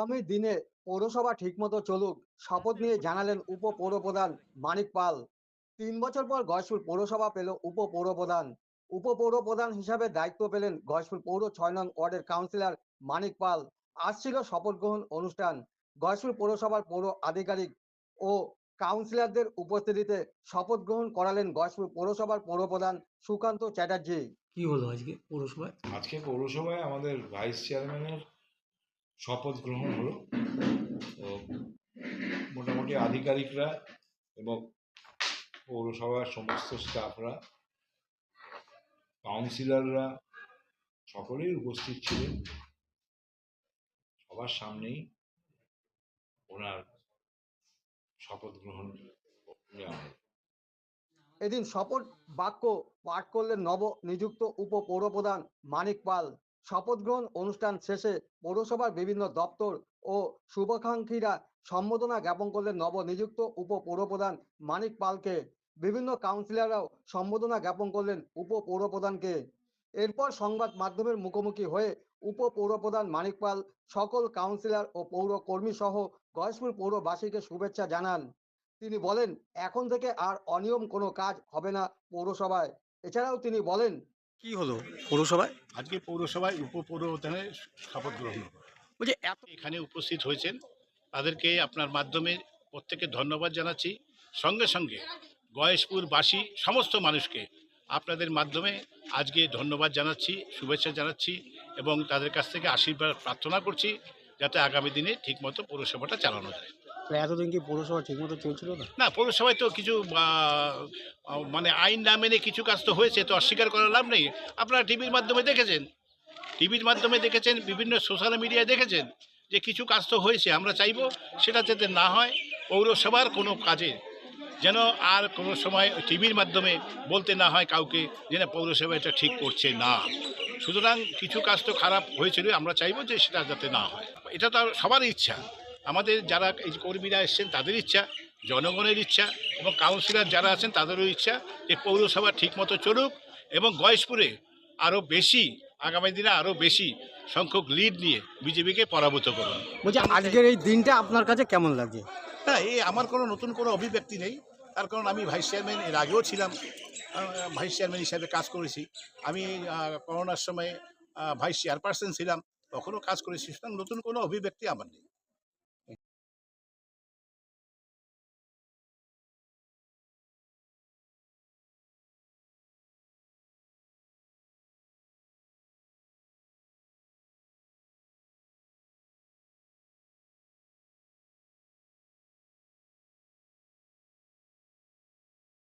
আগামী দিনে পৌরসভা ঠিকমতো চলুক শপথ নিয়ে জানালেন উপ পৌরপ্রধান মানিক পাল। তিন বছর পর গয়েশপুর পৌরসভা পেল উপ পৌরপ্রধান উপ পৌরপ্রধান হিসাবে দায়িত্ব পেলেন গয়েশপুর পৌর ছয় নং ওয়ার্ডের কাউন্সিলর মানিক পাল। আসছিল শপথ গ্রহণ অনুষ্ঠান। গয়েশপুর পৌরসভার পৌর আধিকারিক ও কাউন্সিলরদের উপস্থিতিতে শপথ গ্রহণ করালেন গয়েশপুর পৌরসভার পৌরপ্রধান সুকান্ত চ্যাটার্জি। কি হলো আজকে পৌরসভায়? আজকে পৌরসভায় আমাদের ভাইস চেয়ারম্যানের শপথ গ্রহণ হলো। তো মোটামুটি আধিকারিকরা এবং পৌরসভার সমস্ত স্টাফরা, কাউন্সিলররা সকলেই উপস্থিত ছিলেন। সবার সামনেই ওনার শপথ গ্রহণ নেওয়া হলো। এদিন শপথ বাক্য পাঠ করলেন নব নিযুক্ত উপ পৌরপ্রধান মানিক পাল। শপথ গ্রহণ অনুষ্ঠান শেষে পৌরসভার বিভিন্ন দপ্তর ও শুভাকাঙ্ক্ষীরা সম্বোধনা জ্ঞাপন করলেন নব নিযুক্ত উপ পৌরপ্রধান মানিক পালকে। বিভিন্ন কাউন্সিলররাও সম্বোধনা জ্ঞাপন করলেন উপ পৌরপ্রধানকে এরপর সংবাদ মাধ্যমের মুখোমুখি হয়ে উপ পৌরপ্রধান মানিক পাল সকল কাউন্সিলর ও পৌর কর্মী সহ গয়েশপুর পৌরবাসীকে শুভেচ্ছা জানান। তিনি বলেন, এখন থেকে আর অনিয়ম কোনো কাজ হবে না পৌরসভায়। এছাড়াও তিনি বলেন কি হলো? পৌরসভায়? আজকে পৌরসভায় উপপৌরপ্রধানের শপথ গ্রহণ বলছি এত এখানে উপস্থিত হয়েছেন। তাদেরকে আপনার মাধ্যমে প্রত্যেকে ধন্যবাদ জানাচ্ছি। সঙ্গে সঙ্গে গয়েশপুরবাসী সমস্ত মানুষকে আপনাদের মাধ্যমে আজকে ধন্যবাদ জানাচ্ছি শুভেচ্ছা জানাচ্ছি এবং তাদের কাছ থেকে আশীর্বাদ প্রার্থনা করছি যাতে আগামী দিনে ঠিকমতো পৌরসভাটা চালানো যায়। এতদিন কি পৌরসভা ঠিকমতো চলছিল না? না, পৌরসভায় তো কিছু মানে আইন না মেনে কিছু কাজ তো হয়েছে, তো অস্বীকার করার লাভ নেই। আপনারা টিভির মাধ্যমে দেখেছেন। টিভির মাধ্যমে দেখেছেন, বিভিন্ন সোশ্যাল মিডিয়ায় দেখেছেন যে কিছু কাজ তো হয়েছে, আমরা চাইব সেটা যাতে না হয় পৌরসভার কোনো কাজে, যেন আর কোনো সময় টিভির মাধ্যমে বলতে না হয় কাউকে যে না পৌরসভা এটা ঠিক করছে না। সুতরাং কিছু কাজ তো খারাপ হয়েছিল, আমরা চাইব যে সেটা যাতে না হয়। এটা তো আর সবারই ইচ্ছা। আমাদের যারা এই কর্মীরা এসছেন তাদের ইচ্ছা জনগণের ইচ্ছা এবং কাউন্সিলর যারা আছেন তাদেরও ইচ্ছা যে পৌরসভা ঠিকমতো চলুক এবং গয়েশপুরে আরও বেশি আগামী দিনে আরও বেশি সংখ্যক লিড নিয়ে বিজেপিকে পরাভূত করুন। বলছি আজকের এই দিনটা আপনার কাছে কেমন লাগছে? না এই আমার কোনো নতুন কোনো অভিব্যক্তি নেই। তার কারণ আমি ভাইস চেয়ারম্যান এর আগেও ছিলাম। ভাইস চেয়ারম্যান হিসাবে কাজ করেছি। আমি করোনার সময় ভাইস চেয়ারপারসন ছিলাম। তখনও কাজ করেছি। সুতরাং নতুন কোনো অভিব্যক্তি আমার নেই।